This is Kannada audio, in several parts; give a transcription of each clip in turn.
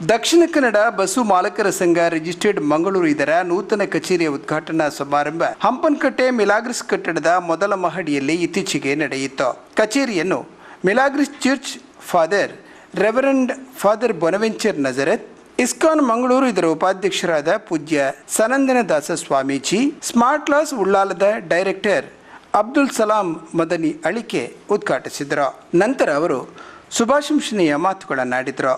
ದಕ್ಷಿಣ ಕನ್ನಡ ಬಸ್ಸು ಮಾಲಕರ ಸಂಘ ರಿಜಿಸ್ಟರ್ಡ್ ಮಂಗಳೂರು ಇದರ ನೂತನ ಕಚೇರಿಯ ಉದ್ಘಾಟನಾ ಸಮಾರಂಭ. ಹಂಪನಕಟ್ಟೆ ಮಿಲಾಗ್ರಿಸ್ ಕಟ್ಟಡದ ಮೊದಲ ಮಹಡಿಯಲ್ಲಿ ಇತ್ತೀಚೆಗೆ ನಡೆಯಿತು. ಕಚೇರಿಯನ್ನು Milagres church father reverend father Bonaventure Nazareth, ISKCON Mangaluru ಇದರ ಉಪಾಧ್ಯಕ್ಷರಾದ ಪೂಜ್ಯ ಸನಂದನ ದಾಸ ಸ್ವಾಮೀಜಿ, ಸ್ಮಾರ್ಟ್ ಕ್ಲಾಸ್ ಉಳ್ಳಾಲದ ಡೈರೆಕ್ಟರ್ ಅಬ್ದುಲ್ ಸಲಾಂ ಮದನಿ ಅಳಿಕೆ ಉದ್ಘಾಟಿಸಿದರು. ನಂತರ ಅವರು ಶುಭಾಶಂಸನೀಯ ಮಾತುಗಳನ್ನಾಡಿದರು.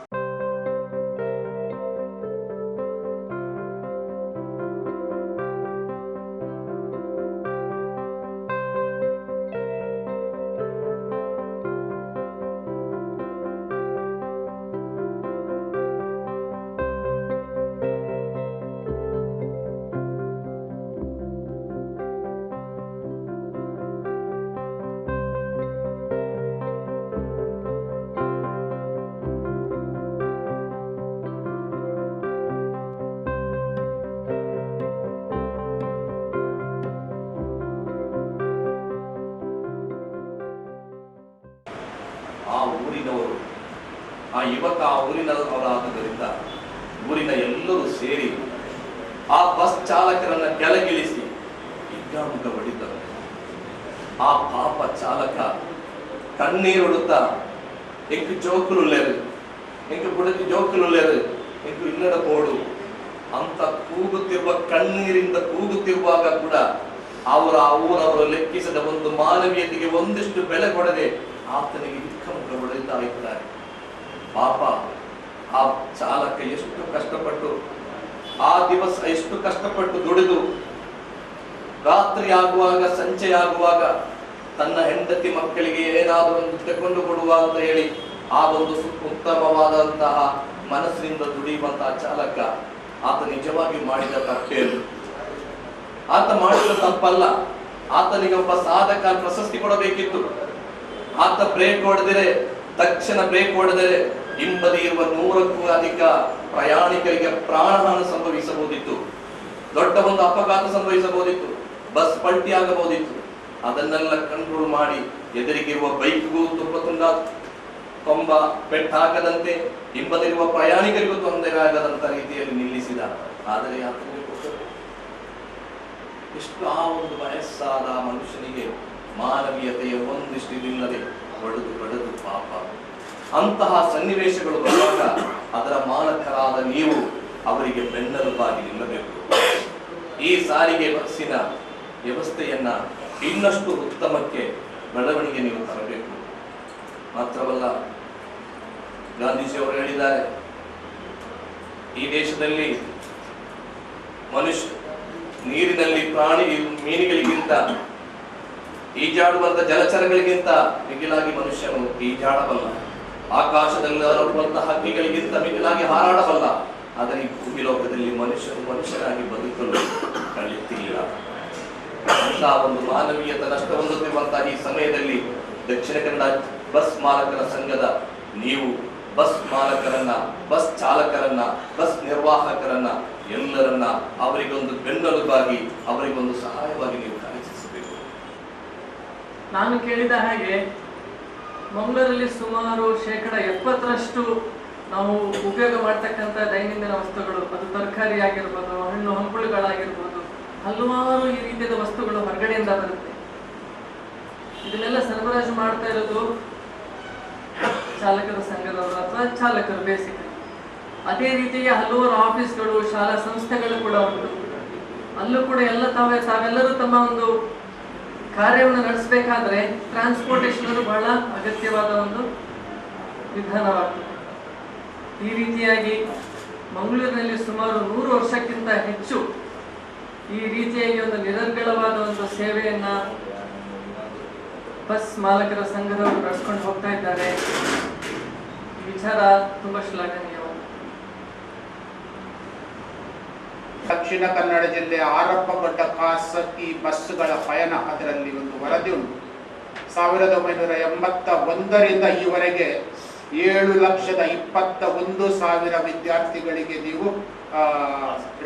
ಆ ಯುವಕ ಆ ಊರಿನವರಾದುದರಿಂದ ಊರಿನ ಎಲ್ಲರೂ ಸೇರಿ ಆ ಬಸ್ ಚಾಲಕರನ್ನ ಕೆಳಗಿಳಿಸಿ ಹಿಗ್ಗಾಮುಗ್ಗ ಹೊಡಿತಾರೆ. ಆ ಪಾಪ ಚಾಲಕ ಕಣ್ಣೀರುಡುತ್ತಾ ಎಂಕು ಜೋಕುಲುಲ್ಲೇರು ಎಂಕು ಬುಡಕ್ಕೆ ಜೋಕುಲುಲ್ಲೇರು ಎಂಕು ಇನ್ನರ ಕೋಡು ಅಂತ ಕೂಗುತ್ತಿರುವ ಕಣ್ಣೀರಿಂದ ಕೂಗುತ್ತಿರುವಾಗ ಕೂಡ ಅವರ ಊರವರು ಲೆಕ್ಕಿಸದ ಒಂದು ಮಾನವೀಯತೆಗೆ ಒಂದಿಷ್ಟು ಬೆಲೆ ಕೊಡದೆ ಆತನಿಗೆ ಹಿಕ್ಕಮುಖ ಹೊಡೆಯುತ್ತಾ ಇದ್ದಾರೆ. ಪಾಪ. ಆ ಚಾಲಕ ಎಷ್ಟು ಕಷ್ಟಪಟ್ಟು, ಆ ದಿವಸ ಎಷ್ಟು ಕಷ್ಟಪಟ್ಟು ದುಡಿದು, ರಾತ್ರಿ ಆಗುವಾಗ, ಸಂಜೆ ಆಗುವಾಗ ತನ್ನ ಹೆಂಡತಿ ಮಕ್ಕಳಿಗೆ ಏನಾದರೂ ಒಂದು ತಗೊಂಡು ಕೊಡುವ ಅಂತ ಹೇಳಿ, ಆ ಒಂದು ಉತ್ತಮವಾದಂತಹ ಮನಸ್ಸಿನಿಂದ ದುಡಿಯುವಂತಹ ಚಾಲಕ ಆತ ನಿಜವಾಗಿ ಮಾಡಿದ ತಪ್ಪೇನು? ಆತ ಮಾಡಿದ ತಪ್ಪಲ್ಲ. ಆತನಿಗೆ ಒಬ್ಬ ಸಾಧಕ ಪ್ರಶಸ್ತಿ ಕೊಡಬೇಕಿತ್ತು. ಆತ ಬ್ರೇಕ್ ಹೊಡೆದರೆ, ತಕ್ಷಣ ಬ್ರೇಕ್ ಹೊಡೆದರೆ ಹಿಂಬದಿ ಇರುವ ನೂರಕ್ಕೂ ಅಧಿಕ ಪ್ರಯಾಣಿಕರಿಗೆ ಪ್ರಾಣಹಾನಿ ಸಂಭವಿಸಬಹುದಿತ್ತು. ದೊಡ್ಡ ಒಂದು ಅಪಘಾತ ಸಂಭವಿಸಬಹುದಿತ್ತು. ಬಸ್ ಪಲ್ಟಿ ಆಗಬಹುದಿತ್ತು. ಅದನ್ನೆಲ್ಲ ಕಂಟ್ರೋಲ್ ಮಾಡಿ ಎದುರಿಗಿರುವ ಬೈಕ್ಗೂ ತುಂಬ ತುಂಬ ತೊಂಬ ಪೆಟ್ಟಾಗದಂತೆ ಹಿಂಬದಿರುವ ಪ್ರಯಾಣಿಕರಿಗೂ ತೊಂದರೆ ಆಗದಂತ ರೀತಿಯಲ್ಲಿ ನಿಲ್ಲಿಸಿದ. ಆದರೆ ಗೊತ್ತು. ಎಷ್ಟು ಆ ಒಂದು ವಯಸ್ಸಾದ ಮನುಷ್ಯನಿಗೆ ಮಾನವೀಯತೆಯ ಒಂದಿಷ್ಟು ಇದಿಲ್ಲದೆ ಬಡದು ಬಡದು ಪಾಪ. ಅಂತಹ ಸನ್ನಿವೇಶಗಳು ಬರುವಾಗ ಅದರ ಮಾಲಕರಾದ ನೀವು ಅವರಿಗೆ ಬೆನ್ನೆಲುಬಾಗಿ ನಿಲ್ಲಬೇಕು. ಈ ಸಾರಿಗೆ ಬಸ್ಸಿನ ವ್ಯವಸ್ಥೆಯನ್ನ ಇನ್ನಷ್ಟು ಉತ್ತಮಕ್ಕೆ ಬೆಳವಣಿಗೆ ನೀವು ತರಬೇಕು. ಮಾತ್ರವಲ್ಲ, ಗಾಂಧೀಜಿಯವರು ಹೇಳಿದ್ದಾರೆ, ಈ ದೇಶದಲ್ಲಿ ಮನುಷ್ಯ ನೀರಿನಲ್ಲಿ ಪ್ರಾಣಿ ಮೀನುಗಳಿಗಿಂತ ಈಜಾಡುವಂತ ಜಲಚರಗಳಿಗಿಂತ ಮಿಗಿಲಾಗಿ ಮನುಷ್ಯನು ಈಜಾಡಬಲ್ಲ. ಆಕಾಶದಲ್ಲಿ ಹರಡುವಂತಹ ಹಕ್ಕಿಗಳಿಗಿಂತ ಮಿಗಿಲಾಗಿ ಹಾರಾಡಬಲ್ಲ. ಆದರೆ ಈ ಭೂಮಿ ಲೋಕದಲ್ಲಿ ಮನುಷ್ಯರು ಮನುಷ್ಯನಾಗಿ ಬದುಕಲು ಕಳೆಯುತ್ತಿಲ್ಲ ಅಂತ ಒಂದು ಮಾನವೀಯತ ನಷ್ಟ ಹೊಂದುತ್ತಿರುವಂತಹ ಈ ಸಮಯದಲ್ಲಿ ದಕ್ಷಿಣ ಕನ್ನಡ ಬಸ್ ಮಾಲಕರ ಸಂಘದ ನೀವು ಬಸ್ ಮಾಲಕರನ್ನ, ಬಸ್ ಚಾಲಕರನ್ನ, ಬಸ್ ನಿರ್ವಾಹಕರನ್ನ ಎಲ್ಲರನ್ನ ಅವರಿಗೊಂದು ಬೆನ್ನೆಲುಬಾಗಿ, ಅವರಿಗೊಂದು ಸಹಾಯವಾಗಿ ನೀವು ಕಾರ್ಯಚಿಸಬೇಕು ನಾನು ಕೇಳಿದ ಹಾಗೆ ಮಂಗಳೂರಲ್ಲಿ ಸುಮಾರು ಶೇಕಡ ಎಪ್ಪತ್ತರಷ್ಟು ನಾವು ಉಪಯೋಗ ಮಾಡ್ತಕ್ಕಂಥ ದೈನಂದಿನ ವಸ್ತುಗಳು, ಅದು ತರಕಾರಿ ಆಗಿರ್ಬೋದು, ಹಣ್ಣು ಹಂಪಲುಗಳಾಗಿರ್ಬೋದು, ಹಲವಾರು ಈ ರೀತಿಯಾದ ವಸ್ತುಗಳು ಹೊರಗಡೆಯಿಂದ ಬರುತ್ತೆ. ಇದನ್ನೆಲ್ಲ ಸರಬರಾಜು ಮಾಡ್ತಾ ಇರೋದು ಚಾಲಕರ ಸಂಘದವರು ಅಥವಾ ಚಾಲಕರು ಬೇಸಿಕ್. ಅದೇ ರೀತಿಯ ಹಲವಾರು ಆಫೀಸ್ಗಳು, ಶಾಲಾ ಸಂಸ್ಥೆಗಳು ಕೂಡ ಉಂಟು. ಅಲ್ಲೂ ಕೂಡ ಎಲ್ಲ ತಾವೇ, ತಾವೆಲ್ಲರೂ ತಮ್ಮ ಒಂದು ಕಾರ್ಯವನ್ನು ನಡೆಸಬೇಕಾದ್ರೆ ಟ್ರಾನ್ಸ್ಪೋರ್ಟೇಷನ್ ಬಹಳ ಅಗತ್ಯವಾದ ಒಂದು ವಿಧಾನವಾಗ್ತದೆ. ಈ ರೀತಿಯಾಗಿ ಮಂಗಳೂರಿನಲ್ಲಿ ಸುಮಾರು ನೂರು ವರ್ಷಕ್ಕಿಂತ ಹೆಚ್ಚು ಈ ರೀತಿಯಾಗಿ ಒಂದು ನಿರರ್ಗಳವಾದ ಒಂದು ಸೇವೆಯನ್ನು ಬಸ್ ಮಾಲಕರ ಸಂಘದವರು ನಡೆಸ್ಕೊಂಡು ಹೋಗ್ತಾ ಇದ್ದಾರೆ. ವಿಚಾರ ತುಂಬಾ ಶ್ಲಾಘನೀಯವಾದ ದಕ್ಷಿಣ ಕನ್ನಡ ಜಿಲ್ಲೆ ಆರಂಭಗೊಂಡ ಖಾಸಗಿ ಬಸ್ಸುಗಳ ಪಯಣ ಅದರಲ್ಲಿ ಒಂದು ವರದಿ ಉಂಟು. ಸಾವಿರದ ಒಂಬೈನೂರ ಎಂಬತ್ತ ಒಂದರಿಂದ ಈವರೆಗೆ ಏಳು ಲಕ್ಷದ ಇಪ್ಪತ್ತ ಒಂದು ಸಾವಿರ ವಿದ್ಯಾರ್ಥಿಗಳಿಗೆ ನೀವು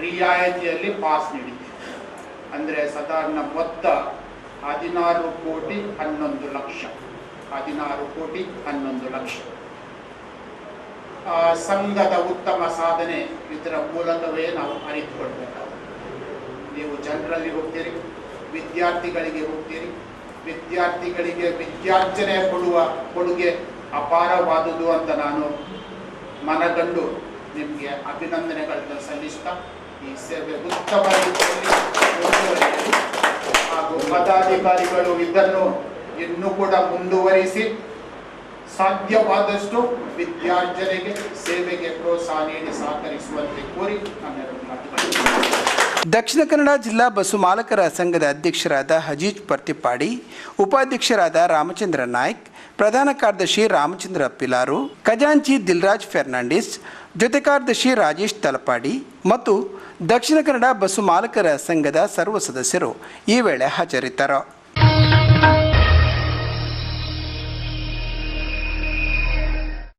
ರಿಯಾಯಿತಿಯಲ್ಲಿ ಪಾಸ್ ನೀಡಿದ್ದೀರಿ ಅಂದರೆ ಸಾಧಾರಣ ಮೊತ್ತ ಹದಿನಾರು ಕೋಟಿ ಹನ್ನೊಂದು ಲಕ್ಷ. ಹದಿನಾರು ಕೋಟಿ ಹನ್ನೊಂದು ಲಕ್ಷ. ಸಂಘದ ಉತ್ತಮ ಸಾಧನೆ ಇದರ ಮೂಲಕವೇ ನಾವು ಅರಿತುಕೊಳ್ಬೇಕಾಗುತ್ತೆ. ನೀವು ಜನರಲ್ಲಿ ಹೋಗ್ತೀರಿ, ವಿದ್ಯಾರ್ಥಿಗಳಿಗೆ ಹೋಗ್ತೀರಿ, ವಿದ್ಯಾರ್ಥಿಗಳಿಗೆ ವಿದ್ಯಾರ್ಜನೆ ಕೊಡುವ ಕೊಡುಗೆ ಅಪಾರವಾದುದು ಅಂತ ನಾನು ಮನಗಂಡು ನಿಮಗೆ ಅಭಿನಂದನೆಗಳನ್ನು ಸಲ್ಲಿಸ್ತಾ ಈ ಸೇವೆ ಉತ್ತಮ ರೀತಿಯಲ್ಲಿ ಹಾಗೂ ಪದಾಧಿಕಾರಿಗಳು ಇದನ್ನು ಇನ್ನೂ ಕೂಡ ಮುಂದುವರಿಸಿ ಸಾಧ್ಯವಾದಷ್ಟು ವಿದ್ಯಾರ್ಜನೆಗೆ ಸೇವೆಗೆ ಪ್ರೋತ್ಸಾಹ ನೀಡಿ ಸಹಕರಿಸುವಂತೆ ಕೋರಿ ದಕ್ಷಿಣ ಕನ್ನಡ ಜಿಲ್ಲಾ ಬಸ್ಸು ಮಾಲಕರ ಸಂಘದ ಅಧ್ಯಕ್ಷರಾದ ಹಜೀಜ್ ಪರ್ತಿಪಾಡಿ, ಉಪಾಧ್ಯಕ್ಷರಾದ ರಾಮಚಂದ್ರ ನಾಯ್ಕ್, ಪ್ರಧಾನ ಕಾರ್ಯದರ್ಶಿ ರಾಮಚಂದ್ರ ಪಿಲಾರು, ಖಜಾಂಚಿ ದಿಲ್ರಾಜ್ ಫೆರ್ನಾಂಡಿಸ್, ಜೊತೆ ಕಾರ್ಯದರ್ಶಿ ರಾಜೇಶ್ ತಲಪಾಡಿ ಮತ್ತು ದಕ್ಷಿಣ ಕನ್ನಡ ಬಸ್ಸು ಮಾಲಕರ ಸಂಘದ ಸರ್ವ ಸದಸ್ಯರು ಈ ವೇಳೆ ಹಾಜರಿದ್ದರು.